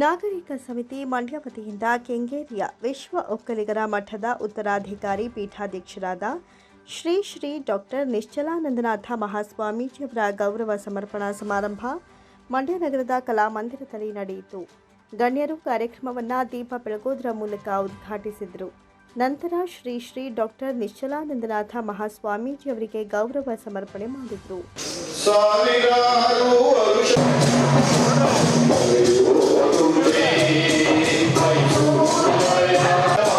ನಾಗರಿಕ ಸಮಿತಿ ಮಂಡ್ಯ ವತಿಯಿಂದ ಕೆಂಗೇರಿಯ ವಿಶ್ವ ಒಕ್ಕಲಿಗರ ಮಠದ ಉತ್ತರಾಧಿಕಾರಿ ಪೀಠಾಧ್ಯಕ್ಷರಾದ ಶ್ರೀ ಶ್ರೀ ಡಾಕ್ಟರ್ ನಿಶ್ಚಲಾನಂದನಾಥ ಮಹಾಸ್ವಾಮೀಜಿಯವರ ಗೌರವ ಸಮರ್ಪಣಾ ಸಮಾರಂಭ ಮಂಡ್ಯ ನಗರದ ಕಲಾಮಂದಿರದಲ್ಲಿ ನಡೆಯಿತು. ಗಣ್ಯರು ಕಾರ್ಯಕ್ರಮವನ್ನು ದೀಪ ಬೆಳಗೋದ್ರ ಮೂಲಕ ಉದ್ಘಾಟಿಸಿದರು. ನಂತರ ಶ್ರೀ ಶ್ರೀ ಡಾಕ್ಟರ್ ನಿಶ್ಚಲಾನಂದನಾಥ ಮಹಾಸ್ವಾಮೀಜಿಯವರಿಗೆ ಗೌರವ ಸಮರ್ಪಣೆ ಮಾಡಿದರು. ಸಾವಿರಾರು ವರುಷ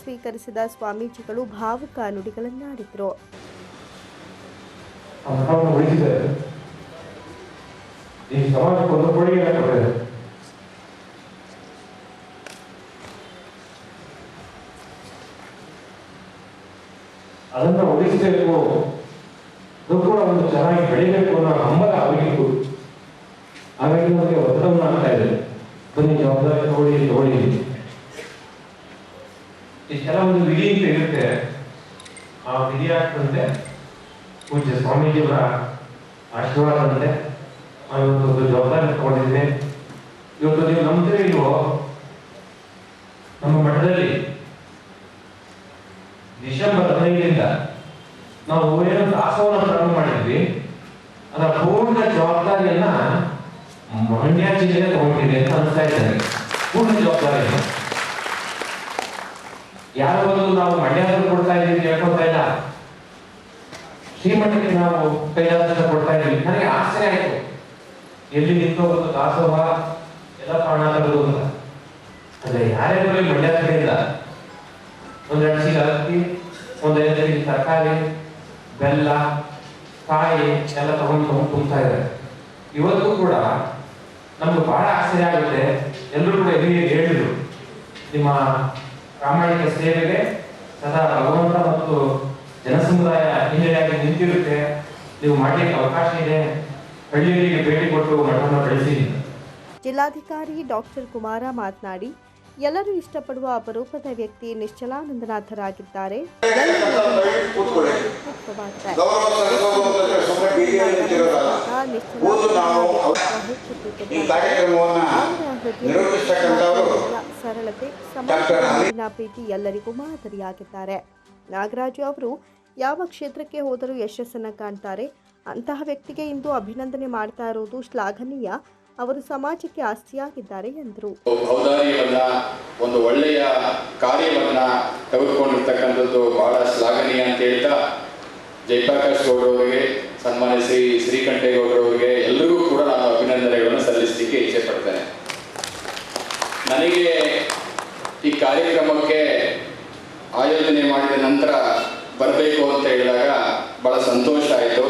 ಸ್ವೀಕರಿಸಿದ ಸ್ವಾಮೀಜಿಗಳು ಭಾವುಕ ನುಡಿಗಳನ್ನಾಡಿದರು. ಅದನ್ನು ಉಳಿಸಬೇಕು ಅದು ಕೂಡ ಒಂದು ಚೆನ್ನಾಗಿ ಬೆಳಿಬೇಕು ಅನ್ನೋ ಹಂಬಲ ಆಗಬೇಕು ಹಾಗಾಗಿ ನಮಗೆ ಒತ್ತಡವನ್ನು ಆಗ್ತಾ ಇದೆ. ಬನ್ನಿ ಜವಾಬ್ದಾರಿ ಇಷ್ಟೆಲ್ಲ ಒಂದು ವಿಧಿ ಅಂತ ಇರುತ್ತೆ. ಆ ವಿಧಿ ಆಗ್ತಂತೆ ಪೂಜ್ಯ ಸ್ವಾಮೀಜಿಯವರ ನಾವು ಇವತ್ತು ಒಂದು ಜವಾಬ್ದಾರಿ ತಗೊಂಡಿದ್ದೀನಿ. ಇವತ್ತು ನೀವು ನಂಬ್ತೀರಿ ಇಲ್ವೋ, ನಮ್ಮ ಮಠದಲ್ಲಿ ಡಿಸೆಂಬರ್ ಹದಿನೈದರಿಂದ ನಾವು ಏನೋ ದಾಸೋಹನ ಪ್ರಾರಂಭ ಮಾಡಿದ್ವಿ. ಅದರ ಪೂರ್ಣ ಜವಾಬ್ದಾರಿಯನ್ನ ಮಂಡ್ಯ ಜಿಲ್ಲೆ ತಗೊಂಡಿದೆ ಅಂತ ಅನಿಸ್ತಾ ಇದೆ ಪೂರ್ಣ ಜವಾಬ್ದಾರಿಯನ್ನು ಯಾರೋ ನಾವು ಮಂಡ್ಯದಲ್ಲಿ ಕೊಡ್ತಾ ಇದ್ದೀವಿ ಹೇಳ್ಕೊಳ್ತಾ ಇಲ್ಲ. ಶ್ರೀಮಠಕ್ಕೆ ನಾವು ಕೈಲಾಸದ ಕೊಡ್ತಾ ಇದ್ದೀವಿ ನನಗೆ ಆಶ್ಚರ್ಯ ಆಯ್ತು. ಎಲ್ಲಿ ನಿಂತು ಒಂದು ದಾಸೋಹ, ಎಲ್ಲ ಕಾಣಾಗದು ಅಂತ ಅಂದ್ರೆ ಯಾರೇ ಬರಲಿ ಮಂಡ್ಯ ಇಲ್ಲ. ಒಂದೆರಡು ಚೀಲ ಅಕ್ಕಿ ಒಂದೆರಡು ಚೀಲ ತರಕಾರಿ, ಬೆಲ್ಲ, ಕಾಯಿ, ಎಲ್ಲ ತಗೊಂಡು ತಗೊಂಡು ತುಂಬ್ತಾ ಇದ್ದಾರೆ. ಇವತ್ತು ಕೂಡ ನಮ್ಗೆ ಬಹಳ ಆಶ್ಚರ್ಯ ಆಗುತ್ತೆ. ಎಲ್ಲರೂ ಕೂಡ ಎಲ್ಲಿ ಹೇಳಿದ್ರು. ನಿಮ್ಮ ಪ್ರಾಮಾಣಿಕ ಸೇವೆಗೆ ಸದಾ ಭಗವಂತ ಮತ್ತು ಜನಸಮುದಾಯ ಹಿನ್ನೆಲೆಯಾಗಿ ನಿಂತಿರುತ್ತೆ. ನೀವು ಮಾಡಲಿಕ್ಕೆ ಅವಕಾಶ ಇದೆ. ಹಳ್ಳಿಗಳಿಗೆ ಭೇಟಿ ಕೊಟ್ಟು ಮಠವನ್ನು ಬೆಳೆಸಿ. ಜಿಲ್ಲಾಧಿಕಾರಿ ಡಾಕ್ಟರ್ ಕುಮಾರ ಮಾತನಾಡಿ ಎಲ್ಲರೂ ಇಷ್ಟಪಡುವ ಅಪರೂಪದ ವ್ಯಕ್ತಿ ನಿಶ್ಚಲಾನಂದನಾಥರಾಗಿದ್ದಾರೆ. ಗೌರವ ಸರಳತೆ ಡಾಕ್ಟರ್ ಸಮಾಜ ಪ್ರೀತಿ ಎಲ್ಲರಿಗೂ ಮಾದರಿಯಾಗಿದ್ದಾರೆ. ನಾಗರಾಜು ಅವರು ಯಾವ ಕ್ಷೇತ್ರಕ್ಕೆ ಹೋದರೂ ಯಶಸ್ಸನ್ನು ಕಾಣ್ತಾರೆ. ಅಂತಹ ವ್ಯಕ್ತಿಗೆ ಇಂದು ಅಭಿನಂದನೆ ಮಾಡ್ತಾ ಇರೋದು ಶ್ಲಾಘನೀಯ. ಅವರು ಸಮಾಜಕ್ಕೆ ಆಸ್ತಿಯಾಗಿದ್ದಾರೆ ಎಂದರು. ಒಂದು ಒಳ್ಳೆಯ ಕಾರ್ಯವನ್ನ ತೆಗೆದುಕೊಂಡಿರ್ತಕ್ಕಂಥದ್ದು ಬಹಳ ಶ್ಲಾಘನೀಯ ಅಂತ ಹೇಳ್ತಾ ಜಯಪ್ರಕಾಶ್ ಗೌಡರವರಿಗೆ ಸನ್ಮಾನಿಸಿ ಶ್ರೀ ಶ್ರೀಕಂಠೇಗೌಡರವರಿಗೆ ಎಲ್ಲರಿಗೂ ಕೂಡ ನಾನು ಅಭಿನಂದನೆಗಳನ್ನು ಸಲ್ಲಿಸಲಿಕ್ಕೆ ಇಚ್ಛೆ ಪಡ್ತೇನೆ. ನನಗೆ ಈ ಕಾರ್ಯಕ್ರಮಕ್ಕೆ ಆಯೋಜನೆ ಮಾಡಿದ ನಂತರ ಬರಬೇಕು ಅಂತ ಹೇಳಿದಾಗ ಬಹಳ ಸಂತೋಷ ಆಯಿತು.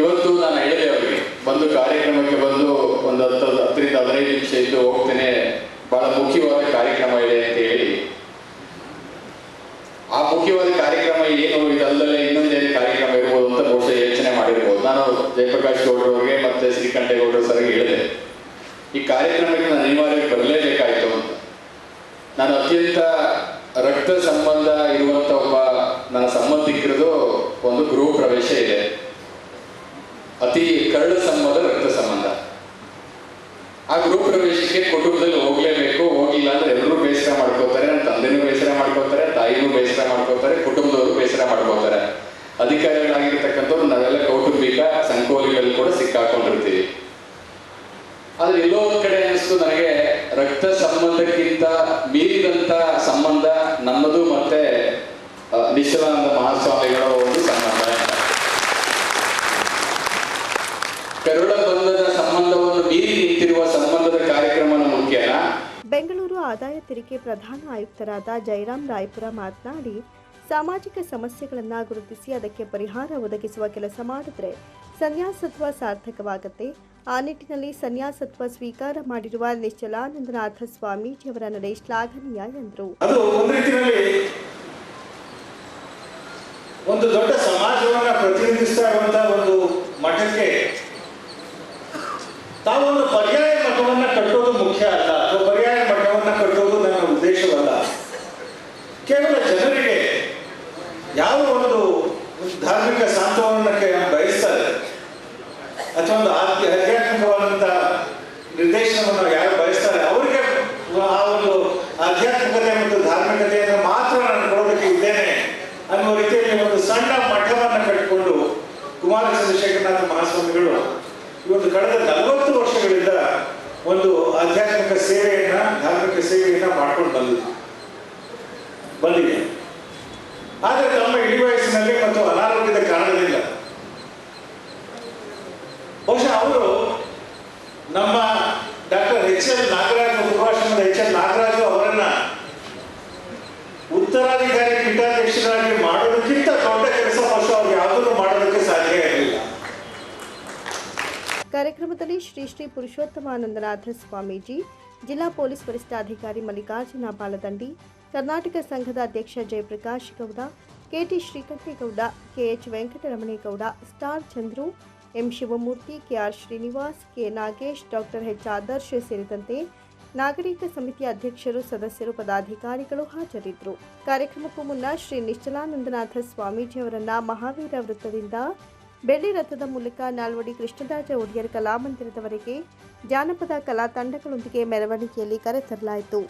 ಇವತ್ತು ನಾನು ಹೇಳಿದೆ ಅವರಿಗೆ, ಬಂದು ಕಾರ್ಯಕ್ರಮಕ್ಕೆ ಬಂದು ಒಂದು ಹತ್ತು, ಹತ್ತರಿಂದ ಹದಿನೈದು ನಿಮಿಷ ಇದ್ದು ಹೋಗ್ತೇನೆ, ಬಹಳ ಮುಖ್ಯವಾದ ಕಾರ್ಯಕ್ರಮ ಇದೆ ಅಂತ ಹೇಳಿ. ಆ ಮುಖ್ಯವಾದ ಕಾರ್ಯಕ್ರಮ ಏನು, ಇದಲ್ಲದೆ ಇನ್ನೊಂದೇನು ಕಾರ್ಯಕ್ರಮ ಇರ್ಬೋದು ಅಂತ ಬಹುಶಃ ಯೋಚನೆ ಮಾಡಿರ್ಬೋದು. ನಾನು ಜಯಪ್ರಕಾಶ್ ಗೌಡರವರಿಗೆ ಮತ್ತೆ ಶ್ರೀಕಂಠೇಗೌಡರ ಸರ್ಗೆ ಹೇಳಿದೆ. ಈ ಕಾರ್ಯಕ್ರಮಕ್ಕೆ ನಾನು ಅನಿವಾರ್ಯವಾಗಿ ಬರಲೇಬೇಕಾಯಿತು ನಾನು ಅತ್ಯಂತ ರಕ್ತ ಸಂಬಂಧ ಇರುವಂತ ಒಬ್ಬ ನನ್ನ ಸಂಬಂಧಿಕರದು ಒಂದು ಗೃಹ ಪ್ರವೇಶ ಇದೆ. ಅತಿ ಕರಡು ಸಂಬಂಧ, ರಕ್ತ ಸಂಬಂಧ. ಆ ಗೃಹ ಪ್ರವೇಶಕ್ಕೆ ಕುಟುಂಬದಲ್ಲಿ ಹೋಗ್ಲೇಬೇಕು, ಹೋಗಿಲ್ಲ ಅಂದ್ರೆ ಎಲ್ಲರೂ ಬೇಸರ ಮಾಡ್ಕೋತಾರೆ ನನ್ನ ತಂದೆನೂ ಬೇಸರ ಮಾಡ್ಕೋತಾರೆ ತಾಯಿನೂ ಬೇಸರ ಮಾಡ್ಕೋತಾರೆ ಕುಟುಂಬದವರು ಬೇಸರ ಮಾಡ್ಕೋತಾರೆ ಅಧಿಕಾರಿಗಳಾಗಿರ್ತಕ್ಕಂಥವ್ರು ನಾವೆಲ್ಲ ಕೌಟುಂಬಿಕ ಸಂಕೋಲಿಗಳಲ್ಲಿ ಕೂಡ ಸಿಕ್ಕಾಕೊಂಡಿರ್ತೀವಿ. ಆದ್ರೆ ಎಲ್ಲೋ ಒಂದ್ ಕಡೆ ಅನಿಸ್ತು ನನಗೆ, ರಕ್ತ ಸಂಬಂಧಕ್ಕಿಂತ ಮೀರಿದಂತ ಸಂಬಂಧ ನಮ್ಮದು ಮತ್ತೆ ನಿಶ್ಚಲಾನಂದ ಮಹಾಸ್ವಾಮಿಗಳ ಒಂದು ಸಂಬಂಧ. ಕರುಳ ಬಂಧದ ಸಂಬಂಧವನ್ನು ಮೀರಿ ನಿಂತಿರುವ ಸಂಬಂಧದ ಕಾರ್ಯಕ್ರಮ ಮುಖ್ಯನಾ. ಬೆಂಗಳೂರು ಆದಾಯ ತೆರಿಗೆ ಪ್ರಧಾನ ಆಯುಕ್ತರಾದ ಜಯರಾಮ್ ರಾಯ್ಪುರ ಮಾತನಾಡಿ, ಸಾಮಾಜಿಕ ಸಮಸ್ಯೆಗಳನ್ನು ಗುರುತಿಸಿ ಅದಕ್ಕೆ ಪರಿಹಾರ ಒದಗಿಸುವ ಕೆಲಸ ಮಾಡಿದ್ರೆ ಸನ್ಯಾಸತ್ವ ಸಾರ್ಥಕವಾಗುತ್ತೆ. ಆ ನಿಟ್ಟಿನಲ್ಲಿ ಸನ್ಯಾಸತ್ವ ಸ್ವೀಕಾರ ಮಾಡಿರುವ ನಿಶ್ಚಲಾನಂದನಾಥ ಸ್ವಾಮೀಜಿಯವರ ನಡೆ ಶ್ಲಾಘನೀಯ ಎಂದರು. ಒಂದು ದೊಡ್ಡ ಸಮಾಜವನ್ನ ಪ್ರತಿನಿಧಿಸ್ತಾ ಇರುವಂತಹ ಒಂದು ಮಠಕ್ಕೆ ತಾವೊಂದು ಪರ್ಯಾಯ ಮಠವನ್ನ ಕಟ್ಟೋದು ಮುಖ್ಯ ಅಲ್ಲ. ಅಥವಾ ಪರ್ಯಾಯ ಮಠವನ್ನ ಕಟ್ಟೋದು ನನ್ನ ಉದ್ದೇಶವಲ್ಲ. ಕೇವಲ ಜನರಿಗೆ ಯಾವ ಒಂದು ಧಾರ್ಮಿಕ ಸಾಂತ್ವನಕ್ಕೆ ಬಯಸ್ತಾರೆ ಅಥವಾ ಒಂದು ಆಧ್ಯ ಆಧ್ಯಾತ್ಮಿಕವಾದಂಥ ನಿರ್ದೇಶನವನ್ನು ಯಾರು ಬಯಸ್ತಾರೆ ಅವರಿಗೆ ಆ ಒಂದು ಆಧ್ಯಾತ್ಮಿಕತೆ ಮತ್ತು ಧಾರ್ಮಿಕತೆಯನ್ನು ಮಾತ್ರ ನಾನು ಕೊಡೋದಕ್ಕೆ ಇದ್ದೇನೆ ಅನ್ನುವ ರೀತಿಯಲ್ಲಿ ಒಂದು ಸಣ್ಣ ಮಠವನ್ನು ಕಟ್ಟಿಕೊಂಡು ಕುಮಾರ ಚಂದ್ರಶೇಖರನಾಥ ಮಹಾಸ್ವಾಮಿಗಳು ಈ ಒಂದು ಕಳೆದ ನಲವತ್ತು ವರ್ಷಗಳಿಂದ ಒಂದು ಆಧ್ಯಾತ್ಮಿಕ ಸೇವೆಯನ್ನ ಧಾರ್ಮಿಕ ಸೇವೆಯನ್ನ ಮಾಡ್ಕೊಂಡು ಬಂದಿದೆ. ಬಂದಿದೆ ಆದರೆ ತಮ್ಮ ಇಳಿ ವಯಸ್ಸಿನಲ್ಲಿ ಮತ್ತು ಅನಾರೋಗ್ಯದ ಕಾರಣದಿಂದ ಬಹುಶಃ ಅವರು ನಮ್ಮ ಡಾಕ್ಟರ್ ಎಚ್ ಎಲ್ ನಾಗರಾಜ್ ಪೂರ್ವಾಶ್ರಮದ ಎಚ್ ಎಲ್ ನಾಗರಾಜು ಅವರನ್ನ ಉತ್ತರಾಧಿಕಾರಿ ಪೀಠಾಧ್ಯಕ್ಷರಾಗಿ ಮಾಡೋದಕ್ಕಿಂತ ದೊಡ್ಡ ಕೆಲಸ ಬಹುಶಃ ಅವ್ರು ಯಾವುದನ್ನು ಮಾಡೋದಕ್ಕೆ ಸಾಧ್ಯ ಇರಲಿಲ್ಲ ಕಾರ್ಯಕ್ರಮದಲ್ಲಿ ಶ್ರೀ ಶ್ರೀ ಪುರುಷೋತ್ತಮಾನಂದನಾಥ ಸ್ವಾಮೀಜಿ, ಜಿಲ್ಲಾ ಪೊಲೀಸ್ ವರಿಷ್ಠಾಧಿಕಾರಿ ಮಲ್ಲಿಕಾರ್ಜುನ ಬಾಲದಂಡಿ, ಕರ್ನಾಟಕ ಸಂಘದ ಅಧ್ಯಕ್ಷ Jayaprakash Gowda, KT Srikantegowda, KH Venkataramanegowda, star Chandru, M Shivamurthy, KR Srinivas, K Nagesh, doctor H Adarsh ಸೇರಿದಂತೆ ನಾಗರಿಕ ಸಮಿತಿ ಅಧ್ಯಕ್ಷರು, ಸದಸ್ಯರು, ಪದಾಧಿಕಾರಿಗಳು ಹಾಜರಿದ್ದರು. ಕಾರ್ಯಕ್ರಮಕ್ಕೂ ಮುನ್ನ ಶ್ರೀ ನಿಶ್ಚಲಾನಂದನಾಥ ಸ್ವಾಮೀಜಿ ಅವರನ್ನ ಮಹಾವೀರ ವೃತ್ತದಿಂದ ಬೆಳ್ಳಿ ರಥದ ಮೂಲಕ ನಾಲ್ವಡಿ ಕೃಷ್ಣರಾಜ ಒಡೆಯರ್ ಕಲಾಮಂದಿರದವರೆಗೆ ಜಾನಪದ ಕಲಾ ತಂಡಗಳೊಂದಿಗೆ ಮೆರವಣಿಗೆಯಲ್ಲಿ ಕರೆತರಲಾಯಿತು.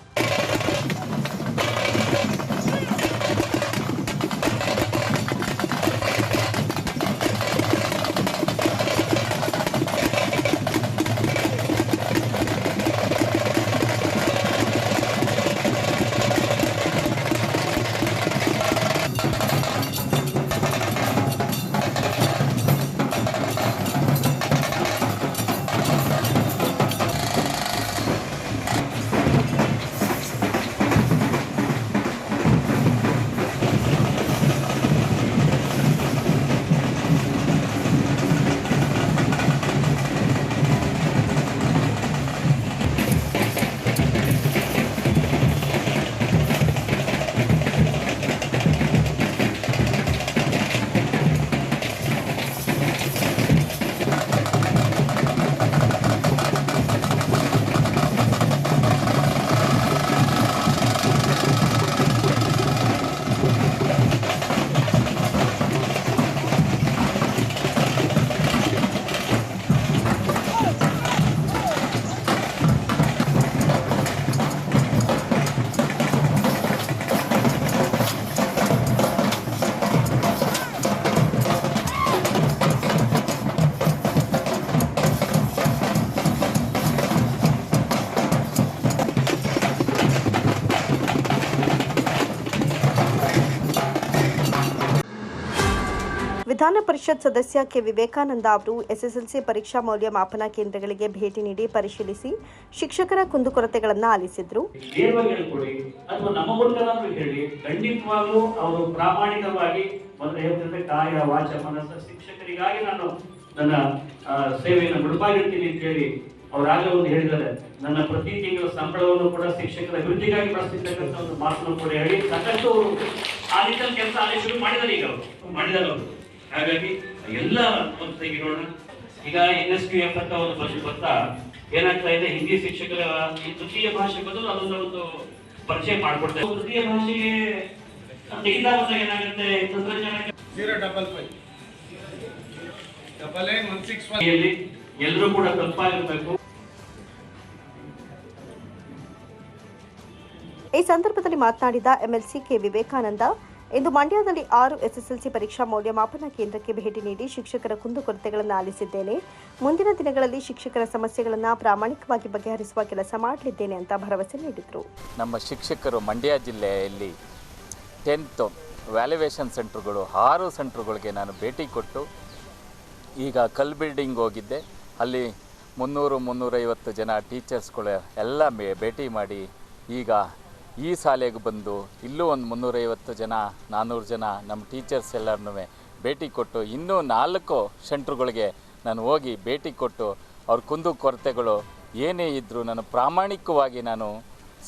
ವಿಧಾನ ಪರಿಷತ್ ಸದಸ್ಯ ಕೆ. ವಿವೇಕಾನಂದ ಅವರು ಎಸ್ಎಸ್ಎಲ್ಸಿ ಪರೀಕ್ಷಾ ಮೌಲ್ಯಮಾಪನ ಕೇಂದ್ರಗಳಿಗೆ ಭೇಟಿ ನೀಡಿ ಪರಿಶೀಲಿಸಿ ಶಿಕ್ಷಕರ ಕುಂದುಕೊರತೆಗಳನ್ನು ಆಲಿಸಿದ್ರು. ಪ್ರಾಮಾಣಿಕವಾಗಿ ಅವರಾಗಲೇ ಒಂದು ಹೇಳಿದ್ದಾರೆ. ನನ್ನ ಪ್ರತಿ ತಿಂಗಳ ಸಂಬಳವನ್ನು ಕೂಡ ಶಿಕ್ಷಕರ ಅಭಿವೃದ್ಧಿಗಾಗಿ ಬಳಸ್ತಿರ್ತಕ್ಕಂಥ ಒಂದು ಮಾತನ್ನು ಕೂಡ ಹೇಳಿ ಸಾಕಷ್ಟು ಕೆಲಸ ಅಲ್ಲಿ ಶುರು ಮಾಡಿದ್ದಾರೆ ಈಗ ಅವರು. ಅವರು. ಹಾಗಾಗಿ ಎಲ್ಲ ಒಂದು ತೆಗಿರೋಣ ಈಗ ಎನ್ ಎಸ್ ಕ್ಯೂ ಎಫ್ ಅಂತ ಒಂದು ಬಸ್ ಬರ್ತಾ ಏನಾಗ್ತಾ ಇದೆ? ಹಿಂದಿ ಶಿಕ್ಷಕರ ಈ ತೃತೀಯ ಭಾಷೆ ಬದಲು ಅದನ್ನ ಒಂದು ಪರಿಚಯ ಮಾಡ್ಕೊಡ್ತಾರೆ ತೃತೀಯ ಭಾಷೆಗೆ ತೆಗಿತಾ ಬಂದಾಗ ಏನಾಗುತ್ತೆ? ತಂತ್ರಜ್ಞಾನ double five. Double eight one six ಎಲ್ಲರೂ ಕೂಡ ತಪ್ಪಾಗಿರ್ಬೇಕು. ಈ ಸಂದರ್ಭದಲ್ಲಿ ಮಾತನಾಡಿದ ಎಂಎಲ್ಸಿ ಕೆ ವಿವೇಕಾನಂದ ಇಂದು ಮಂಡ್ಯದಲ್ಲಿ ಆರು ಎಸ್ಎಸ್ಎಲ್ಸಿ ಪರೀಕ್ಷಾ ಮೌಲ್ಯಮಾಪನ ಕೇಂದ್ರಕ್ಕೆ ಭೇಟಿ ನೀಡಿ ಶಿಕ್ಷಕರ ಕುಂದುಕೊರತೆಗಳನ್ನು ಆಲಿಸಿದ್ದೇನೆ. ಮುಂದಿನ ದಿನಗಳಲ್ಲಿ ಶಿಕ್ಷಕರ ಸಮಸ್ಯೆಗಳನ್ನು ಪ್ರಾಮಾಣಿಕವಾಗಿ ಬಗೆಹರಿಸುವ ಕೆಲಸ ಮಾಡಲಿದ್ದೇನೆ ಅಂತ ಭರವಸೆ ನೀಡಿದರು. ನಮ್ಮ ಶಿಕ್ಷಕರು ಮಂಡ್ಯ ಜಿಲ್ಲೆಯಲ್ಲಿ ಟೆಂತ್ ವ್ಯಾಲ್ಯುವೇಷನ್ ಸೆಂಟ್ರುಗಳು, ಆರು ಸೆಂಟ್ರುಗಳಿಗೆ ನಾನು ಭೇಟಿ ಕೊಟ್ಟು ಈಗ ಕಲ್ ಬಿಲ್ಡಿಂಗ್ ಹೋಗಿದ್ದೆ. ಅಲ್ಲಿ ಮುನ್ನೂರು ಮುನ್ನೂರೈವತ್ತು ಜನ ಟೀಚರ್ಸ್ಗಳು ಎಲ್ಲ ಭೇಟಿ ಮಾಡಿ ಈಗ ಈ ಶಾಲೆಗೆ ಬಂದು ಇಲ್ಲೂ ಒಂದು ಮುನ್ನೂರೈವತ್ತು ಜನ ನಾನ್ನೂರು ಜನ ನಮ್ಮ ಟೀಚರ್ಸ್ ಎಲ್ಲರನ್ನೂ ಭೇಟಿ ಕೊಟ್ಟು ಇನ್ನೂ ನಾಲ್ಕು ಸೆಂಟ್ರುಗಳಿಗೆ ನಾನು ಹೋಗಿ ಭೇಟಿ ಕೊಟ್ಟು ಅವ್ರ ಕುಂದು ಕೊರತೆಗಳು ಏನೇ ಇದ್ದರೂ ನಾನು ಪ್ರಾಮಾಣಿಕವಾಗಿ ನಾನು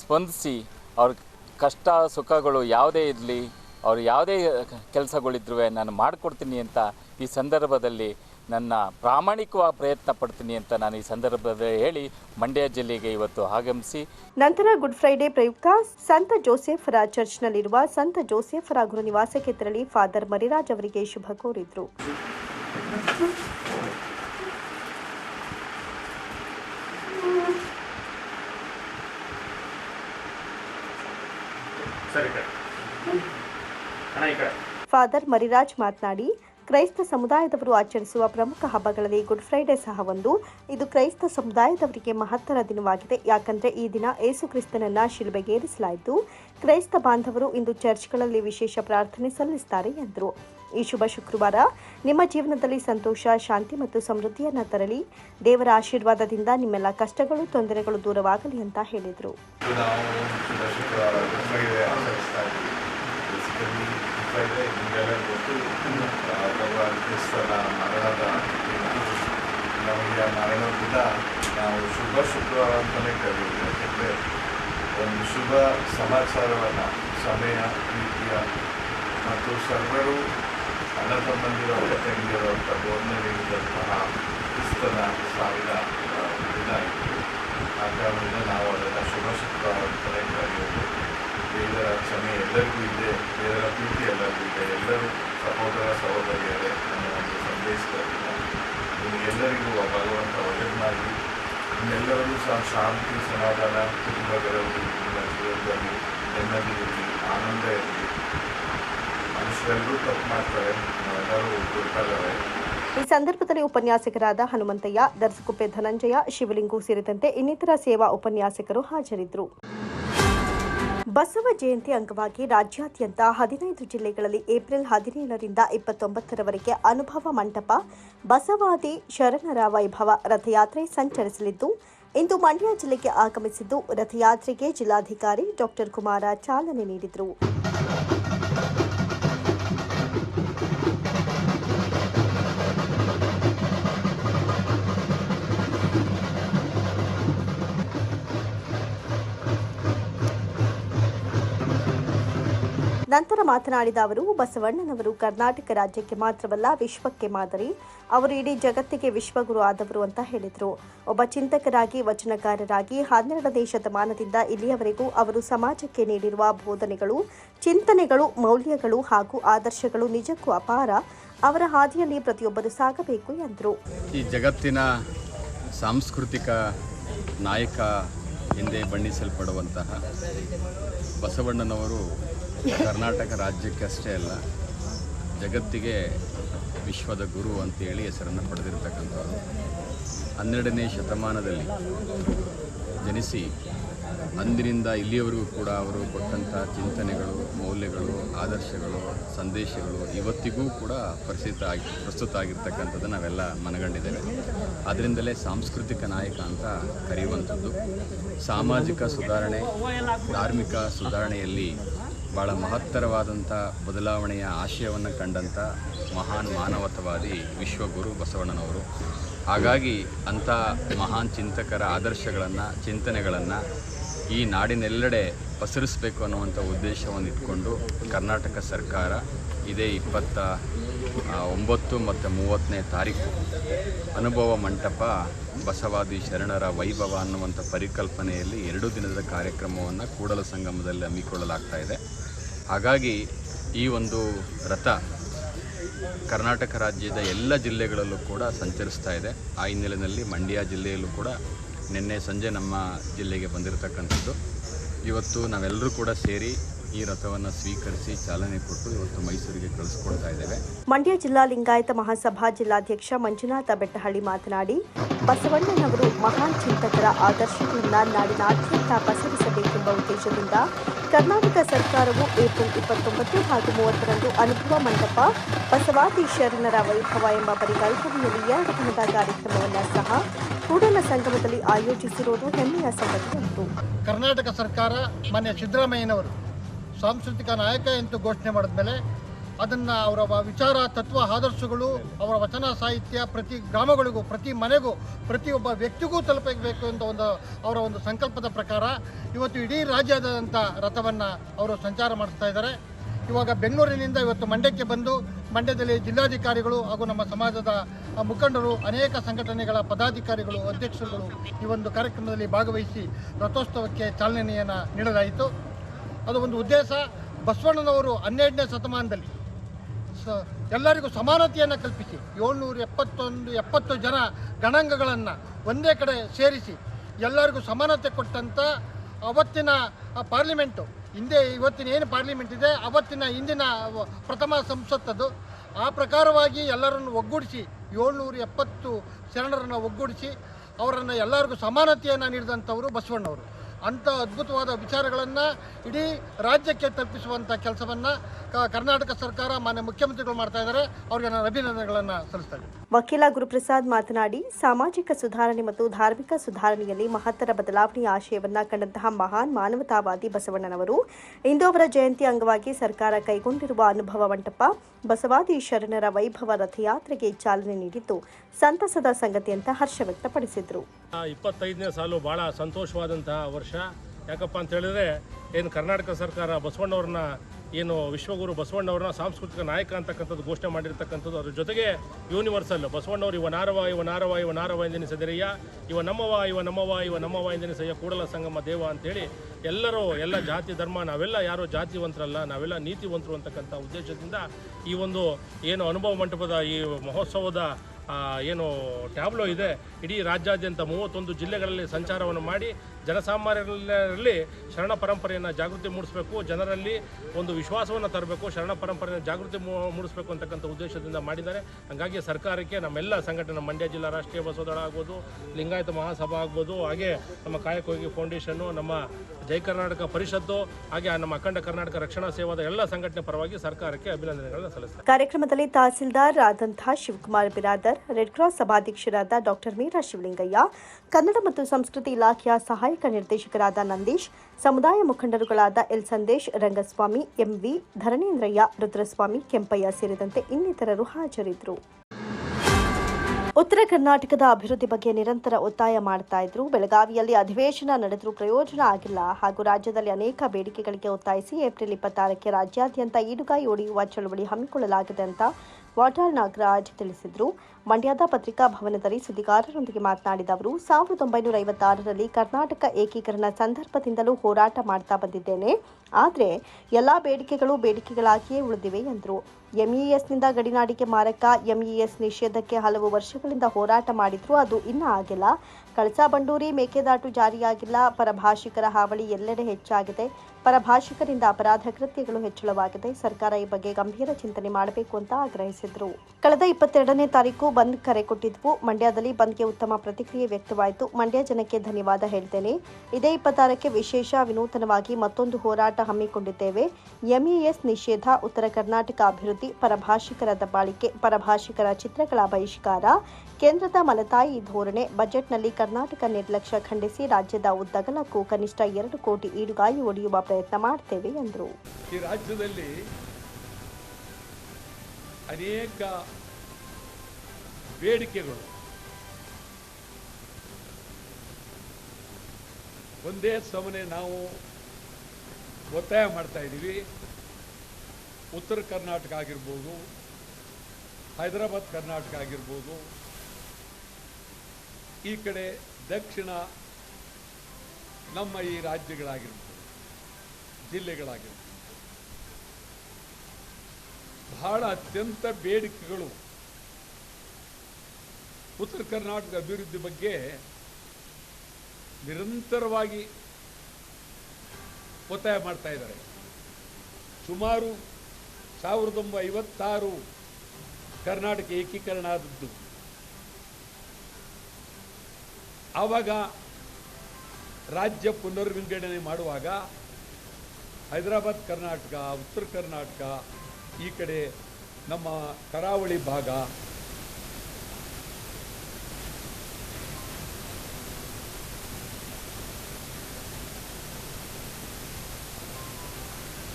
ಸ್ಪಂದಿಸಿ ಅವ್ರ ಕಷ್ಟ, ಸುಖಗಳು ಯಾವುದೇ ಇರಲಿ, ಅವ್ರು ಯಾವುದೇ ಕೆಲಸಗಳಿದ್ರೂ ನಾನು ಮಾಡಿಕೊಡ್ತೀನಿ ಅಂತ ಈ ಸಂದರ್ಭದಲ್ಲಿ ನನ್ನ ಪ್ರಾಮಾಣಿಕವಾಗಿ ಪ್ರಯತ್ನ ಪಡ್ತೀನಿ ಅಂತ ನಾನು ಈ ಸಂದರ್ಭದಲ್ಲಿ ಹೇಳಿ ಮಂಡ್ಯ ಜಿಲ್ಲೆಗೆ ಇವತ್ತು ಆಗಮಿಸಿ. ನಂತರ ಗುಡ್ ಫ್ರೈಡೆ ಪ್ರಯುಕ್ತ ಸಂತ ಜೋಸೆಫರ ಚರ್ಚ್ನಲ್ಲಿರುವ ಸಂತ ಜೋಸೆಫರ ಗುರು ನಿವಾಸಕ್ಕೆ ತೆರಳಿ ಫಾದರ್ ಮರಿರಾಜ್ ಅವರಿಗೆ ಶುಭ ಕೋರಿದ್ರು. ಫಾದರ್ ಮರಿರಾಜ್ ಮಾತನಾಡಿ ಕ್ರೈಸ್ತ ಸಮುದಾಯದವರು ಆಚರಿಸುವ ಪ್ರಮುಖ ಹಬ್ಬಗಳಲ್ಲಿ ಗುಡ್ ಫ್ರೈಡೆ ಸಹ ಒಂದು. ಇದು ಕ್ರೈಸ್ತ ಸಮುದಾಯದವರಿಗೆ ಮಹತ್ತರ ದಿನವಾಗಿದೆ. ಯಾಕಂದರೆ ಈ ದಿನ ಏಸು ಕ್ರಿಸ್ತನನ್ನ ಶಿಲುಬೆಗೇರಿಸಲಾಯಿತು. ಕ್ರೈಸ್ತ ಬಾಂಧವರು ಇಂದು ಚರ್ಚ್ಗಳಲ್ಲಿ ವಿಶೇಷ ಪ್ರಾರ್ಥನೆ ಸಲ್ಲಿಸುತ್ತಾರೆ ಎಂದರು. ಈ ಶುಭ ಶುಕ್ರವಾರ ನಿಮ್ಮ ಜೀವನದಲ್ಲಿ ಸಂತೋಷ, ಶಾಂತಿ ಮತ್ತು ಸಮೃದ್ಧಿಯನ್ನು ತರಲಿ. ದೇವರ ಆಶೀರ್ವಾದದಿಂದ ನಿಮ್ಮೆಲ್ಲ ಕಷ್ಟಗಳು, ತೊಂದರೆಗಳು ದೂರವಾಗಲಿ ಅಂತ ಹೇಳಿದರು. ಇದ್ದೀವಿ ಕ್ರಿಸ್ತನ ಮರಣದ ನಮಗೆ ಆ ಮರಣದ ದಿನ ನಾವು ಶುಭ ಶುಕ್ರವಾರ ಅಂತಲೇ ಕರೆಯುವುದು ಯಾಕೆಂದರೆ ಒಂದು ಶುಭ ಸಮಾಚಾರವನ್ನು ಸಮಯ ರೀತಿಯ ಮತ್ತು ಸರ್ವರು ಅಣ್ಣ ತಮ್ಮಂದಿರ ತಂಗಿರುವಂಥ ಬೋಧನೆ ನೀಡಿದಂತಹ ಕ್ರಿಸ್ತನ ಸಾವಿನ ಆ, ದಿನ ಇತ್ತು ಆ ಕಾರಣದಿಂದ ನಾವು ಅದನ್ನು ಶುಭ ಶುಕ್ರವಾರ ಅಂತಲೇ ಕರೆಯುವುದು ದೇವರ ಕ್ಷಮೆ ಎಲ್ಲರಿಗೂ ಇದೆ ದೇವರ ಪ್ರೀತಿ ಎಲ್ಲರಿಗೂ ಇದೆ, ಎಲ್ಲರೂ ಸಹೋದರ, ಸಹೋದರಿಯರೇ ಅನ್ನೋ ಒಂದು ಸಂದೇಶದಲ್ಲಿ ನಿಮಗೆಲ್ಲರಿಗೂ ಭಗವಂತ ಮಾಡಿ ನಿಮ್ಮೆಲ್ಲರಿಗೂ ಸಹ ಶಾಂತಿ, ಸಮಾಧಾನ ಕುಟುಂಬಗಳಲ್ಲಿ ನಿಮ್ಮ ಜೀವನದಲ್ಲಿ ನೆಮ್ಮದಿ ಇರಲಿ, ಆನಂದ ಇರಲಿ. ಮನುಷ್ಯರೆಲ್ಲರೂ ತಪ್ಪು ಮಾಡ್ತಾರೆ ಈ ಸಂದರ್ಭದಲ್ಲಿ ಉಪನ್ಯಾಸಕರಾದ ಹನುಮಂತಯ್ಯ ದರ್ಸಕುಪ್ಪೆ ಧನಂಜಯ, ಶಿವಲಿಂಗು ಸೇರಿದಂತೆ ಇನ್ನಿತರ ಸೇವಾ ಉಪನ್ಯಾಸಕರು ಹಾಜರಿದ್ದರು. ಬಸವ ಜಯಂತಿ ಅಂಗವಾಗಿ ರಾಜ್ಯಾದ್ಯಂತ ಹದಿನೈದು ಜಿಲ್ಲೆಗಳಲ್ಲಿ ಏಪ್ರಿಲ್ ಹದಿನೇಳರಿಂದ ಇಪ್ಪತ್ತೊಂಬತ್ತರವರೆಗೆ ಅನುಭವ ಮಂಟಪ, ಬಸವಾದಿ ಶರಣರ ವೈಭವ ರಥಯಾತ್ರೆ ಸಂಚರಿಸಲಿದ್ದು, ಇಂದು ಮಂಡ್ಯ ಜಿಲ್ಲೆಗೆ ಆಗಮಿಸಿದ್ದು ರಥಯಾತ್ರೆಗೆ ಜಿಲ್ಲಾಧಿಕಾರಿ ಡಾಕ್ಟರ್ ಕುಮಾರ ಚಾಲನೆ ನೀಡಿದರು. ನಂತರ ಮಾತನಾಡಿದ ಅವರು, ಬಸವಣ್ಣನವರು ಕರ್ನಾಟಕ ರಾಜ್ಯಕ್ಕೆ ಮಾತ್ರವಲ್ಲ, ವಿಶ್ವಕ್ಕೆ ಮಾದರಿ. ಅವರು ಇಡೀ ಜಗತ್ತಿಗೆ ವಿಶ್ವಗುರು ಆದವರು ಅಂತ ಹೇಳಿದರು. ಒಬ್ಬ ಚಿಂತಕರಾಗಿ, ವಚನಕಾರರಾಗಿ, ಹನ್ನೆರಡನೇ ಶತಮಾನದಿಂದ ಇಲ್ಲಿಯವರೆಗೂ ಅವರು ಸಮಾಜಕ್ಕೆ ನೀಡಿರುವ ಬೋಧನೆಗಳು, ಚಿಂತನೆಗಳು, ಮೌಲ್ಯಗಳು ಹಾಗೂ ಆದರ್ಶಗಳು ನಿಜಕ್ಕೂ ಅಪಾರ. ಅವರ ಹಾದಿಯಲ್ಲಿ ಪ್ರತಿಯೊಬ್ಬರು ಸಾಗಬೇಕು ಎಂದರು. ಈ ಜಗತ್ತಿನ ಸಾಂಸ್ಕೃತಿಕ ನಾಯಕ ಎಂದೇ ಬಣ್ಣಿಸಲ್ಪಡುವಂತಹ ಬಸವಣ್ಣನವರು ಕರ್ನಾಟಕ ರಾಜ್ಯಕ್ಕೆ ಅಷ್ಟೇ ಅಲ್ಲ, ಜಗತ್ತಿಗೆ ವಿಶ್ವದ ಗುರು ಅಂತೇಳಿ ಹೆಸರನ್ನು ಪಡೆದಿರತಕ್ಕಂಥವ್ರು. ಹನ್ನೆರಡನೇ ಶತಮಾನದಲ್ಲಿ ಜನಿಸಿ, ಅಂದಿನಿಂದ ಇಲ್ಲಿಯವರೆಗೂ ಕೂಡ ಅವರು ಕೊಟ್ಟಂಥ ಚಿಂತನೆಗಳು, ಮೌಲ್ಯಗಳು, ಆದರ್ಶಗಳು, ಸಂದೇಶಗಳು ಇವತ್ತಿಗೂ ಕೂಡ ಪ್ರಸಿದ್ಧ ಆಗಿ, ಪ್ರಸ್ತುತ ಆಗಿರ್ತಕ್ಕಂಥದ್ದು ನಾವೆಲ್ಲ ಮನಗಂಡಿದ್ದೇವೆ. ಅದರಿಂದಲೇ ಸಾಂಸ್ಕೃತಿಕ ನಾಯಕ ಅಂತ ಕರೆಯುವಂಥದ್ದು. ಸಾಮಾಜಿಕ ಸುಧಾರಣೆ, ಧಾರ್ಮಿಕ ಸುಧಾರಣೆಯಲ್ಲಿ ಭಾಳ ಮಹತ್ತರವಾದಂಥ ಬದಲಾವಣೆಯ ಆಶಯವನ್ನು ಕಂಡಂಥ ಮಹಾನ್ ಮಾನವತವಾದಿ ವಿಶ್ವಗುರು ಬಸವಣ್ಣನವರು. ಹಾಗಾಗಿ ಅಂಥ ಮಹಾನ್ ಚಿಂತಕರ ಆದರ್ಶಗಳನ್ನು, ಚಿಂತನೆಗಳನ್ನು ಈ ನಾಡಿನೆಲ್ಲೆಡೆ ಪಸರಿಸಬೇಕು ಅನ್ನುವಂಥ ಉದ್ದೇಶವನ್ನು ಇಟ್ಕೊಂಡು ಕರ್ನಾಟಕ ಸರ್ಕಾರ ಇದೇ ಇಪ್ಪತ್ತ ಒಂಬತ್ತು ಮತ್ತು ಮೂವತ್ತನೇ ತಾರೀಕು ಅನುಭವ ಮಂಟಪ ಬಸವಾದಿ ಶರಣರ ವೈಭವ ಅನ್ನುವಂಥ ಪರಿಕಲ್ಪನೆಯಲ್ಲಿ ಎರಡು ದಿನದ ಕಾರ್ಯಕ್ರಮವನ್ನು ಕೂಡಲ ಸಂಗಮದಲ್ಲಿ ಹಮ್ಮಿಕೊಳ್ಳಲಾಗ್ತಾ ಇದೆ. ಹಾಗಾಗಿ ಈ ಒಂದು ರಥ ಕರ್ನಾಟಕ ರಾಜ್ಯದ ಎಲ್ಲ ಜಿಲ್ಲೆಗಳಲ್ಲೂ ಕೂಡ ಸಂಚರಿಸ್ತಾ ಇದೆ. ಆ ಹಿನ್ನೆಲೆಯಲ್ಲಿ ಮಂಡ್ಯ ಜಿಲ್ಲೆಯಲ್ಲೂ ಕೂಡ ನಿನ್ನೆ ಸಂಜೆ ನಮ್ಮ ಜಿಲ್ಲೆಗೆ ಬಂದಿರತಕ್ಕಂಥದ್ದು. ಇವತ್ತು ನಾವೆಲ್ಲರೂ ಕೂಡ ಸೇರಿ ಈ ರಥವನ್ನು ಸ್ವೀಕರಿಸಿ ಚಾಲನೆ ಕೊಟ್ಟು ಇವತ್ತು ಮೈಸೂರಿಗೆ ಕಳಿಸ್ಕೊಡ್ತಾ ಇದ್ದೇವೆ. ಮಂಡ್ಯ ಜಿಲ್ಲಾ ಲಿಂಗಾಯತ ಮಹಾಸಭಾ ಜಿಲ್ಲಾಧ್ಯಕ್ಷ ಮಂಜುನಾಥ ಬೆಟ್ಟಹಳ್ಳಿ ಮಾತನಾಡಿ ಬಸವಣ್ಣನವರು ಮಹಾನ್ ಚಿಂತಕರ ಆದರ್ಶಗಳನ್ನು ನಾಡಿನಾದ್ಯಂತ ಪಸರಿಸಬೇಕೆಂಬ ಉದ್ದೇಶದಿಂದ ಕರ್ನಾಟಕ ಸರ್ಕಾರವು ಏಪ್ರಿಲ್ ಇಪ್ಪತ್ತೊಂಬತ್ತು ಹಾಗೂ ಮೂವತ್ತರಂದು ಅನುಭವ ಮಂಟಪ ಬಸವಾದಿ ಶರಣರ ವೈಭವ ಎಂಬ ಪರಿಕಲ್ಪನೆಯಲ್ಲಿ ಎರಡು ದಿನದ ಕಾರ್ಯಕ್ರಮವನ್ನು ಸಹ ಕೂಡಲ ಸಂಗಮದಲ್ಲಿ ಆಯೋಜಿಸಿರುವುದು ಹೆಮ್ಮೆಯ ಸಂಗತಿ ಎಂದರು ಕರ್ನಾಟಕ ಸರ್ಕಾರ ಮಾನ್ಯ ಸಿದ್ದರಾಮಯ್ಯನವರು ಸಾಂಸ್ಕೃತಿಕ ನಾಯಕ ಎಂದು ಘೋಷಣೆ ಮಾಡಿದ್ಮೇಲೆ ಅದನ್ನು ಅವರ ವಿಚಾರ, ತತ್ವ, ಆದರ್ಶಗಳು, ಅವರ ವಚನ, ಸಾಹಿತ್ಯ ಪ್ರತಿ ಗ್ರಾಮಗಳಿಗೂ, ಪ್ರತಿ ಮನೆಗೂ, ಪ್ರತಿಯೊಬ್ಬ ವ್ಯಕ್ತಿಗೂ ತಲುಪಬೇಕು ಅಂತ ಒಂದು ಅವರ ಒಂದು ಸಂಕಲ್ಪದ ಪ್ರಕಾರ ಇವತ್ತು ಇಡೀ ರಾಜ್ಯದಂಥ ರಥವನ್ನು ಅವರು ಸಂಚಾರ ಮಾಡಿಸ್ತಾ ಇದ್ದಾರೆ. ಇವಾಗ ಬೆಂಗಳೂರಿನಿಂದ ಇವತ್ತು ಮಂಡ್ಯಕ್ಕೆ ಬಂದು ಮಂಡ್ಯದಲ್ಲಿ ಜಿಲ್ಲಾಧಿಕಾರಿಗಳು ಹಾಗೂ ನಮ್ಮ ಸಮಾಜದ ಮುಖಂಡರು, ಅನೇಕ ಸಂಘಟನೆಗಳ ಪದಾಧಿಕಾರಿಗಳು, ಅಧ್ಯಕ್ಷರುಗಳು ಈ ಒಂದು ಕಾರ್ಯಕ್ರಮದಲ್ಲಿ ಭಾಗವಹಿಸಿ ರಥೋತ್ಸವಕ್ಕೆ ಚಾಲನೆಯನ್ನು ನೀಡಲಾಯಿತು. ಅದು ಒಂದು ಉದ್ದೇಶ. ಬಸವಣ್ಣನವರು ಹನ್ನೆರಡನೇ ಶತಮಾನದಲ್ಲಿ ಎಲ್ಲರಿಗೂ ಸಮಾನತೆಯನ್ನು ಕಲ್ಪಿಸಿ. ಏಳ್ನೂರ ಎಪ್ಪತ್ತೊಂದು, ಎಪ್ಪತ್ತು ಜನ ಗಣಾಂಗಗಳನ್ನು ಒಂದೇ ಕಡೆ ಸೇರಿಸಿ ಎಲ್ಲರಿಗೂ ಸಮಾನತೆ ಕೊಟ್ಟಂಥ ಅವತ್ತಿನ ಪಾರ್ಲಿಮೆಂಟು. ಹಿಂದೆ, ಇವತ್ತಿನ ಏನು ಪಾರ್ಲಿಮೆಂಟ್ ಇದೆ, ಅವತ್ತಿನ, ಹಿಂದಿನ ಪ್ರಥಮ ಸಂಸತ್ತದು. ಆ ಪ್ರಕಾರವಾಗಿ ಎಲ್ಲರನ್ನು ಒಗ್ಗೂಡಿಸಿ, ಏಳ್ನೂರ ಎಪ್ಪತ್ತು ಶರಣರನ್ನು ಒಗ್ಗೂಡಿಸಿ, ಅವರನ್ನು ಎಲ್ಲರಿಗೂ ಸಮಾನತೆಯನ್ನು ನೀಡಿದಂಥವರು ಬಸವಣ್ಣವರು. ಅಂಥ ಅದ್ಭುತವಾದ ವಿಚಾರಗಳನ್ನು ಇಡೀ ರಾಜ್ಯಕ್ಕೆ ತಲುಪಿಸುವಂಥ ಕೆಲಸವನ್ನು ಕರ್ನಾಟಕ ಸರ್ಕಾರ ಮಾನ್ಯ ಮುಖ್ಯಮಂತ್ರಿಗಳು ಮಾಡ್ತಾ ಇದ್ದಾರೆ ಅವರಿಗೆ ನಾನು ಅಭಿನಂದನೆಗಳನ್ನು ಸಲ್ಲಿಸ್ತಾ ಇದ್ದೀನಿ. ವಕೀಲ ಗುರುಪ್ರಸಾದ್ ಮಾತನಾಡಿ ಸಾಮಾಜಿಕ ಸುಧಾರಣೆ ಮತ್ತು ಧಾರ್ಮಿಕ ಸುಧಾರಣೆಯಲ್ಲಿ ಮಹತ್ತರ ಬದಲಾವಣೆಯ ಆಶಯವನ್ನ ಕಂಡಂತಹ ಮಹಾನ್ ಮಾನವತಾವಾದಿ ಬಸವಣ್ಣನವರು ಇಂದು ಅವರ ಜಯಂತಿ ಅಂಗವಾಗಿ ಸರ್ಕಾರ ಕೈಗೊಂಡಿರುವ ಅನುಭವ ಮಂಟಪ ಬಸವಾದಿ ಶರಣರ ವೈಭವ ರಥಯಾತ್ರೆಗೆ ಚಾಲನೆ ನೀಡಿದ್ದು ಸಂತಸದ ಸಂಗತಿ ಅಂತ ಹರ್ಷ ವ್ಯಕ್ತಪಡಿಸಿದರು. ಇಪ್ಪತ್ತೈದನೇ ಸಾಲು ಬಹಳ ಸಂತೋಷವಾದಂತಹ ವರ್ಷ. ಯಾಕಪ್ಪ ಅಂತ ಹೇಳಿದ್ರೆ ಏನು ಕರ್ನಾಟಕ ಸರ್ಕಾರ ಬಸವಣ್ಣವ್ರನ್ನ ಏನು ವಿಶ್ವಗುರು ಬಸವಣ್ಣವ್ರನ್ನ ಸಾಂಸ್ಕೃತಿಕ ನಾಯಕ ಅಂತಕ್ಕಂಥದ್ದು ಘೋಷಣೆ ಮಾಡಿರ್ತಕ್ಕಂಥದ್ದು, ಅದ್ರ ಜೊತೆಗೆ ಯೂನಿವರ್ಸಲ್ ಬಸವಣ್ಣವ್ರು ಇವ ನಾರವ ಇವ ನಾರವ ಇವ ನಾರವ ಎಂದೆನಿಸದಿರಯ್ಯ ಇವ ನಮ್ಮವ ಇವ ನಮ್ಮವ ಇವ ನಮ್ಮವ ಎಂದೆನಿಸಯ್ಯ ಕೂಡಲ ಸಂಗಮ ದೇವ ಅಂತೇಳಿ ಎಲ್ಲರೂ, ಎಲ್ಲ ಜಾತಿ ಧರ್ಮ, ನಾವೆಲ್ಲ ಯಾರೋ ಜಾತಿವಂತರಲ್ಲ, ನಾವೆಲ್ಲ ನೀತಿವಂತರು ಅಂತಕ್ಕಂಥ ಉದ್ದೇಶದಿಂದ ಈ ಒಂದು ಏನು ಅನುಭವ ಮಂಟಪದ ಈ ಮಹೋತ್ಸವದ ಏನು ಟ್ಯಾಬ್ಲೋ ಇದೆ, ಇಡೀ ರಾಜ್ಯಾದ್ಯಂತ ಮೂವತ್ತೊಂದು ಜಿಲ್ಲೆಗಳಲ್ಲಿ ಸಂಚಾರವನ್ನು ಮಾಡಿ ಜನಸಾಮಾನ್ಯರಲ್ಲಿ ಶರಣ ಪರಂಪರೆಯನ್ನು ಜಾಗೃತಿ ಮೂಡಿಸಬೇಕು, ಜನರಲ್ಲಿ ಒಂದು ವಿಶ್ವಾಸವನ್ನು ತರಬೇಕು, ಶರಣ ಪರಂಪರೆಯನ್ನು ಜಾಗೃತಿ ಮೂಡಿಸಬೇಕು ಅಂತಕ್ಕಂಥ ಉದ್ದೇಶದಿಂದ ಮಾಡಿದ್ದಾರೆ. ಹಾಗಾಗಿ ಸರ್ಕಾರಕ್ಕೆ ನಮ್ಮೆಲ್ಲ ಸಂಘಟನೆ, ಮಂಡ್ಯ ಜಿಲ್ಲಾ ರಾಷ್ಟ್ರೀಯ ಬಸವದಳ ಆಗ್ಬೋದು, ಲಿಂಗಾಯತ ಮಹಾಸಭಾ ಆಗ್ಬೋದು, ಹಾಗೆ ನಮ್ಮ ಕಾಯಕೋಗಿ ಫೌಂಡೇಶನ್ನು ನಮ್ಮ ಜೈ ಕರ್ನಾಟಕ ಪರಿಷತ್ತು, ಹಾಗೆ ನಮ್ಮ ಅಖಂಡ ಕರ್ನಾಟಕ ರಕ್ಷಣಾ ಸೇವಾದ ಎಲ್ಲ ಸಂಘಟನೆ ಪರವಾಗಿ ಸರ್ಕಾರಕ್ಕೆ ಅಭಿನಂದನೆಗಳನ್ನು ಸಲ್ಲಿಸ್ತಾರೆ. ಕಾರ್ಯಕ್ರಮದಲ್ಲಿ ತಹಸೀಲ್ದಾರ್ ಆದಂತಹ ಶಿವಕುಮಾರ್ ಬಿರಾದರ್, ರೆಡ್ ಕ್ರಾಸ್ ಸಭಾಧ್ಯಕ್ಷರಾದ ಡಾಕ್ಟರ್ ಮೀರಾ ಶಿವಲಿಂಗಯ್ಯ ಕನ್ನಡ ಮತ್ತು ಸಂಸ್ಕೃತಿ ಇಲಾಖೆಯ ಸಹಾಯಕ ನಿರ್ದೇಶಕರಾದ ನಂದೀಶ್, ಸಮುದಾಯ ಮುಖಂಡರುಗಳಾದ ಎಲ್ ಸಂದೇಶ್, ರಂಗಸ್ವಾಮಿ ಎಂವಿ ಧರಣೇಂದ್ರಯ್ಯ, ರುದ್ರಸ್ವಾಮಿ, ಕೆಂಪಯ್ಯ ಸೇರಿದಂತೆ ಇನ್ನಿತರರು ಹಾಜರಿದ್ದರು. ಉತ್ತರ ಕರ್ನಾಟಕದ ಅಭಿವೃದ್ಧಿ ಬಗ್ಗೆ ನಿರಂತರ ಒತ್ತಾಯ ಮಾಡ್ತಾ ಇದ್ರು. ಬೆಳಗಾವಿಯಲ್ಲಿ ಅಧಿವೇಶನ ನಡೆದರೂ ಪ್ರಯೋಜನ ಆಗಿಲ್ಲ. ಹಾಗೂ ರಾಜ್ಯದಲ್ಲಿ ಅನೇಕ ಬೇಡಿಕೆಗಳಿಗೆ ಒತ್ತಾಯಿಸಿ ಏಪ್ರಿಲ್ ಇಪ್ಪತ್ತಾರಕ್ಕೆ ರಾಜ್ಯಾದ್ಯಂತ ಈಡುಗಾಯಿ ಒಡೆಯುವ ಚಳವಳಿ ಹಮ್ಮಿಕೊಳ್ಳಲಾಗಿದೆ ಅಂತ ವಾಟಾಳ್ ನಾಗರಾಜ್ ತಿಳಿಸಿದರು. ಮಂಡ್ಯದ ಪತ್ರಿಕಾ ಭವನದಲ್ಲಿ ಸುದ್ದಿಗಾರರೊಂದಿಗೆ ಮಾತನಾಡಿದ ಅವರು, ಸಾವಿರದ ಒಂಬೈನೂರ ಐವತ್ತಾರರಲ್ಲಿ ಕರ್ನಾಟಕ ಏಕೀಕರಣ ಸಂದರ್ಭದಿಂದಲೂ ಹೋರಾಟ ಮಾಡ್ತಾ ಬಂದಿದ್ದೇನೆ. ಆದರೆ ಎಲ್ಲ ಬೇಡಿಕೆಗಳು ಬೇಡಿಕೆಗಳಾಗಿಯೇ ಉಳಿದಿವೆ ಎಂದರು. ಎಂಇಎಸ್ನಿಂದ ಗಡಿನಾಡಿಗೆ ಮಾರಕ ಎಂಇಎಸ್ ನಿಷೇಧಕ್ಕೆ ಹಲವು ವರ್ಷಗಳಿಂದ ಹೋರಾಟ ಮಾಡಿದ್ರು. ಅದು ಇನ್ನೂ ಆಗಿಲ್ಲ. ಕಳಸಾ ಬಂಡೂರಿ ಮೇಕೆದಾಟು ಜಾರಿಯಾಗಿಲ್ಲ. ಪರಭಾಷಿಕರ ಹಾವಳಿ ಎಲ್ಲೆಡೆ ಹೆಚ್ಚಾಗಿದೆ. ಪರಭಾಷಿಕರಿಂದ ಅಪರಾಧ ಕೃತ್ಯಗಳು ಹೆಚ್ಚಳವಾಗಿದೆ. ಸರ್ಕಾರ ಈ ಬಗ್ಗೆ ಗಂಭೀರ ಚಿಂತನೆ ಮಾಡಬೇಕು ಅಂತ ಆಗ್ರಹಿಸಿದರು. ಕಳೆದ ಇಪ್ಪತ್ತೆರಡನೇ ತಾರೀಕು ಬಂದ್ ಕರೆ ಕೊಟ್ಟಿದ್ವು. ಮಂಡ್ಯದಲ್ಲಿ ಬಂದ್ಗೆ ಉತ್ತಮ ಪ್ರತಿಕ್ರಿಯೆ ವ್ಯಕ್ತವಾಯಿತು. ಮಂಡ್ಯ ಜನಕ್ಕೆ ಧನ್ಯವಾದ ಹೇಳ್ತೇನೆ. ಇದೇ ಇಪ್ಪತ್ತಾರಕ್ಕೆ ವಿಶೇಷ ವಿನೂತನವಾಗಿ ಮತ್ತೊಂದು ಹೋರಾಟ ಹಮ್ಮಿಕೊಂಡಿದ್ದೇವೆ. ಎಂಇಎಸ್ ನಿಷೇಧ, ಉತ್ತರ ಕರ್ನಾಟಕ ಅಭಿವೃದ್ಧಿ, ಪರಭಾಷಿಕರ ದಬ್ಬಾಳಿಕೆ, ಪರಭಾಷಿಕರ ಚಿತ್ರಗಳ ಬಹಿಷ್ಕಾರ, ಕೇಂದ್ರದ ಮಲತಾಯಿ ಧೋರಣೆ, ಬಜೆಟ್ನಲ್ಲಿ ಕರ್ನಾಟಕ ನಿರ್ಲಕ್ಷ್ಯ ಖಂಡಿಸಿ ರಾಜ್ಯದ ಉದ್ದಗಲಕ್ಕೂ ಕನಿಷ್ಠ ಎರಡು ಕೋಟಿ ಈಡುಗಾಯಿ ಒಡೆಯುವ ಪ್ರಯತ್ನ ಮಾಡ್ತೇವೆ ಎಂದರು ಈ ರಾಜ್ಯದಲ್ಲಿ ಅನೇಕ ಬೇಡಿಕೆಗಳು. ಒಂದೇ ಸಮನೆ ನಾವು ಒತ್ತಾಯ ಮಾಡ್ತಾ ಇದ್ದೀವಿ. ಉತ್ತರ ಕರ್ನಾಟಕ ಆಗಿರ್ಬೋದು, ಹೈದರಾಬಾದ್ ಕರ್ನಾಟಕ ಆಗಿರ್ಬೋದು, ಈ ಕಡೆ ದಕ್ಷಿಣ ನಮ್ಮ ಈ ರಾಜ್ಯಗಳಾಗಿರ್ಬೋದು. ಜಿಲ್ಲೆಗಳಾಗಿರ್ಬೋದು ಬಹಳ ಅತ್ಯಂತ ಬೇಡಿಕೆಗಳು. ಉತ್ತರ ಕರ್ನಾಟಕ ಅಭಿವೃದ್ಧಿ ಬಗ್ಗೆ ನಿರಂತರವಾಗಿ ಒತ್ತಾಯ ಮಾಡ್ತಾ ಇದ್ದಾರೆ. ಸುಮಾರು ಸಾವಿರದ ಒಂಬೈನೂರ ಐವತ್ತಾರು ಕರ್ನಾಟಕ ಏಕೀಕರಣ ಆದದ್ದು. ಆವಾಗ ರಾಜ್ಯ ಪುನರ್ವಿಂಗಡಣೆ ಮಾಡುವಾಗ ಹೈದರಾಬಾದ್ ಕರ್ನಾಟಕ, ಉತ್ತರ ಕರ್ನಾಟಕ, ಈ ಕಡೆ ನಮ್ಮ ಕರಾವಳಿ ಭಾಗ.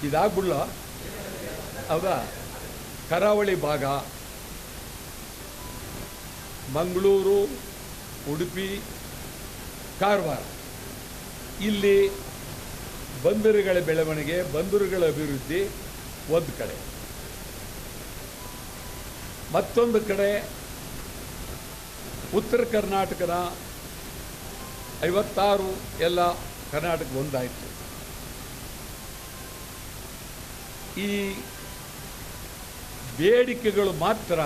ಇದಾಗ್ಬಿಡ್ಲ? ಹೌದಾ? ಕರಾವಳಿ ಭಾಗ. ಮಂಗಳೂರು, ಉಡುಪಿ, ಕಾರವಾರ. ಇಲ್ಲಿ ಬಂದರುಗಳ ಬೆಳವಣಿಗೆ, ಬಂದರುಗಳ ಅಭಿವೃದ್ಧಿ ಒಂದು ಕಡೆ. ಮತ್ತೊಂದು ಕಡೆ ಉತ್ತರ ಕರ್ನಾಟಕದ ಐವತ್ತಾರು ಎಲ್ಲ ಕರ್ನಾಟಕ ಒಂದಾಯಿತು. ಈ ಬೇಡಿಕೆಗಳು ಮಾತ್ರ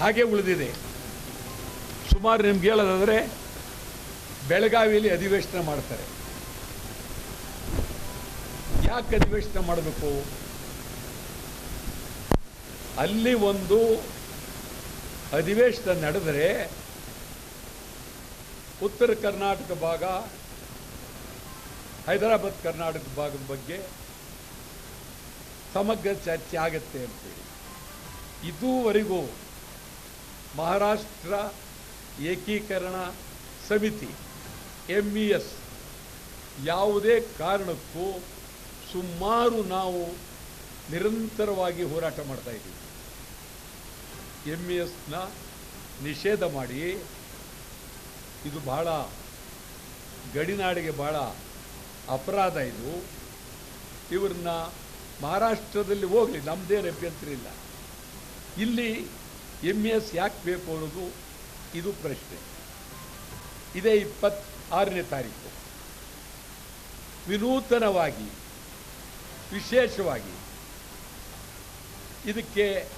ಹಾಗೆ ಉಳಿದಿದೆ. ಸುಮಾರು ನಿಮ್ಗೆ ಹೇಳೋದಾದರೆ, ಬೆಳಗಾವಿಯಲ್ಲಿ ಅಧಿವೇಶನ ಮಾಡ್ತಾರೆ. ಯಾಕೆ ಅಧಿವೇಶನ ಮಾಡಬೇಕು? ಅಲ್ಲಿ ಒಂದು ಅಧಿವೇಶನ ನಡೆದರೆ ಉತ್ತರ ಕರ್ನಾಟಕ ಭಾಗ, ಹೈದರಾಬಾದ್ ಕರ್ನಾಟಕ ಭಾಗದ ಬಗ್ಗೆ ಸಮಗ್ರ ಚರ್ಚೆ ಆಗತ್ತೆ ಅಂತೇಳಿ. ಇದುವರೆಗೂ ಮಹಾರಾಷ್ಟ್ರ ಏಕೀಕರಣ ಸಮಿತಿ ಎಂ ಇ ಎಸ್ ಯಾವುದೇ ಕಾರಣಕ್ಕೂ ಸುಮಾರು ನಾವು ನಿರಂತರವಾಗಿ ಹೋರಾಟ ಮಾಡ್ತಾ ಇದ್ದೀವಿ. ಎಂ ಎಸ್ನ ನಿಷೇಧ ಮಾಡಿ ಇದು ಬಹಳ ಗಡಿನಾಡಿಗೆ ಬಹಳ ಅಪರಾಧ ಇದು. ಇವ್ರನ್ನ ಮಹಾರಾಷ್ಟ್ರದಲ್ಲಿ ಹೋಗಲಿ ನಮ್ಮದೇನು ಅಭ್ಯಂತರ ಇಲ್ಲ. ಇಲ್ಲಿ ಎಂ ಎಸ್ ಯಾಕೆ ಬೇಕು ಅನ್ನೋದು ಇದು ಪ್ರಶ್ನೆ. ಇದೇ ಇಪ್ಪತ್ತಾರನೇ ತಾರೀಕು. ವಿನೂತನವಾಗಿ ವಿಶೇಷವಾಗಿ. ಇದಕ್ಕೆ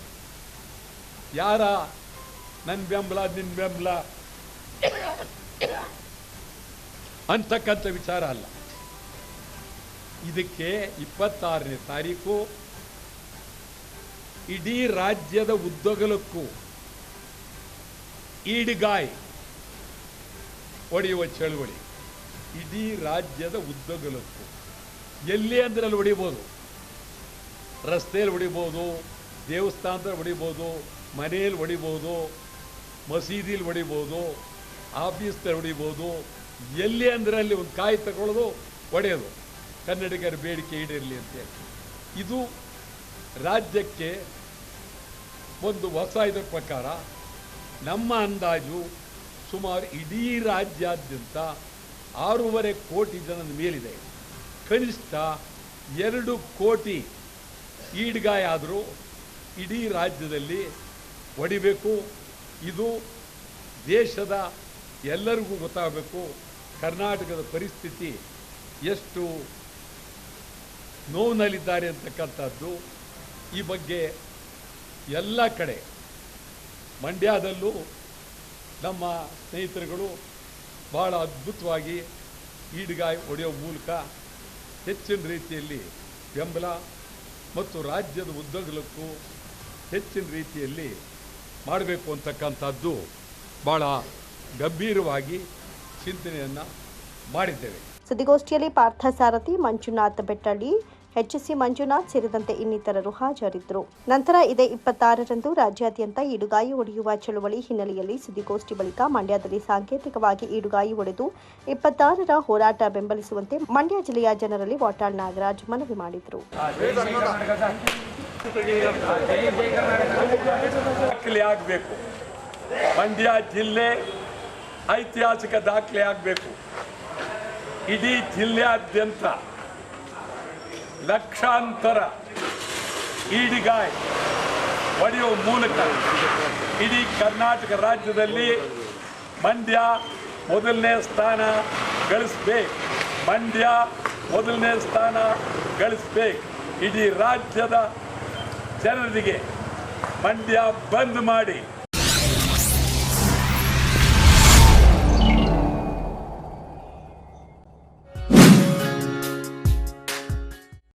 ಯಾರ ನನ್ನ ಬೆಂಬಲ ನಿನ್ನ ಬೆಂಬಲ ಅಂತಕ್ಕಂಥ ವಿಚಾರ ಅಲ್ಲ. ಇದಕ್ಕೆ ಇಪ್ಪತ್ತಾರನೇ ತಾರೀಕು ಇಡೀ ರಾಜ್ಯದ ಉದ್ದಗಲಕ್ಕೂ ಈಡಿಗಾಯ್ ಹೊಡೆಯುವ ಚಳುವಳಿ. ಇಡೀ ರಾಜ್ಯದ ಉದ್ದಗಲಕ್ಕೂ. ಎಲ್ಲಿ ಅಂದ್ರೆ ಅಲ್ಲಿ ಹೊಡಿಬೋದು ರಸ್ತೆಯಲ್ಲಿ ಹೊಡಿಬೋದು ದೇವಸ್ಥಾನದಲ್ಲಿ ಹೊಡಿಬೋದು ಮನೆಯಲ್ಲಿ ಹೊಡಿಬೋದು ಮಸೀದಿಲಿ ಹೊಡಿಬೋದು ಆಫೀಸ್ದಲ್ಲಿ ಹೊಡಿಬೋದು ಎಲ್ಲಿ ಅಂದ್ರೆ ಅಲ್ಲಿ ಒಂದು ಕಾಯಿ ತಗೊಳ್ಳೋದು ಹೊಡೆಯೋದು ಕನ್ನಡಿಗರ ಬೇಡಿಕೆ ಈಡೇರಲಿ ಅಂತೇಳಿ ಇದು ರಾಜ್ಯಕ್ಕೆ ಒಂದು ಹೊಸ ಇದರ ಪ್ರಕಾರ ನಮ್ಮ ಅಂದಾಜು ಸುಮಾರು ಇಡೀ ರಾಜ್ಯಾದ್ಯಂತ ಆರೂವರೆ ಕೋಟಿ ಜನದ ಮೇಲಿದೆ. ಕನಿಷ್ಠ ಎರಡು ಕೋಟಿ ಈಡ್ಗಾಯ ಆದರೂ ಇಡೀ ರಾಜ್ಯದಲ್ಲಿ ಹೊಡಿಬೇಕು. ಇದು ದೇಶದ ಎಲ್ಲರಿಗೂ ಗೊತ್ತಾಗಬೇಕು. ಕರ್ನಾಟಕದ ಪರಿಸ್ಥಿತಿ ಎಷ್ಟು ನೋವಿನಲ್ಲಿದ್ದಾರೆ ಅಂತಕ್ಕಂಥದ್ದು. ಈ ಬಗ್ಗೆ ಎಲ್ಲ ಕಡೆ, ಮಂಡ್ಯದಲ್ಲೂ ನಮ್ಮ ಸ್ನೇಹಿತರುಗಳು ಭಾಳ ಅದ್ಭುತವಾಗಿ ಈಡ್ಗಾಯಿ ಹೊಡೆಯೋ ಮೂಲಕ ಹೆಚ್ಚಿನ ರೀತಿಯಲ್ಲಿ ಬೆಂಬಲ ಮತ್ತು ರಾಜ್ಯದ ಉದ್ದಗಲಕ್ಕೂ ಹೆಚ್ಚಿನ ರೀತಿಯಲ್ಲಿ ಮಾಡಬೇಕು ಅಂತಕ್ಕಂಥದ್ದು ಭಾಳ ಗಂಭೀರವಾಗಿ ಚಿಂತನೆಯನ್ನು ಮಾಡಿದ್ದೇವೆ. ಸುದ್ದಿಗೋಷ್ಠಿಯಲ್ಲಿ ಪಾರ್ಥಸಾರಥಿ ಮಂಜುನಾಥ್ ಬೆಟ್ಟಳ್ಳಿ ಎಚ್ಎಸ್ಸಿ ಮಂಜುನಾಥ್ ಸೇರಿದಂತೆ ಇನ್ನಿತರರು ಹಾಜರಿದ್ದರು. ನಂತರ ಇದೇ ಇಪ್ಪತ್ತಾರರಂದು ರಾಜ್ಯಾದ್ಯಂತ ಈಡುಗಾಯಿ ಒಡೆಯುವ ಚಳುವಳಿ ಹಿನ್ನೆಲೆಯಲ್ಲಿ ಸುದ್ದಿಗೋಷ್ಠಿ ಬಳಿಕ ಮಂಡ್ಯದಲ್ಲಿ ಸಾಂಕೇತಿಕವಾಗಿ ಈಡುಗಾಯಿ ಒಡೆದು ಇಪ್ಪತ್ತಾರರ ಹೋರಾಟ ಬೆಂಬಲಿಸುವಂತೆ ಮಂಡ್ಯ ಜಿಲ್ಲೆಯ ಜನರಲ್ಲಿ ವಾಟಾಳ್ ನಾಗರಾಜ್ ಮನವಿ ಮಾಡಿದರು. ಮಂಡ್ಯ ಜಿಲ್ಲೆ ಐತಿಹಾಸಿಕ ದಾಖಲೆ ಆಗಬೇಕು. ಇಡೀ ಜಿಲ್ಲೆಯಾದ್ಯಂತ ಲಕ್ಷಾಂತರ ಈಡಿಗಾಯ್ ಹೊಡೆಯುವ ಮೂಲಕ ಇಡೀ ಕರ್ನಾಟಕ ರಾಜ್ಯದಲ್ಲಿ ಮಂಡ್ಯ ಮೊದಲನೇ ಸ್ಥಾನ ಗಳಿಸ್ಬೇಕು. ಮಂಡ್ಯ ಮೊದಲನೇ ಸ್ಥಾನ ಗಳಿಸ್ಬೇಕು. ಇಡೀ ರಾಜ್ಯದ ಜನರಿಗೆ ಮಂಡ್ಯ ಬಂದ್ ಮಾಡಿ.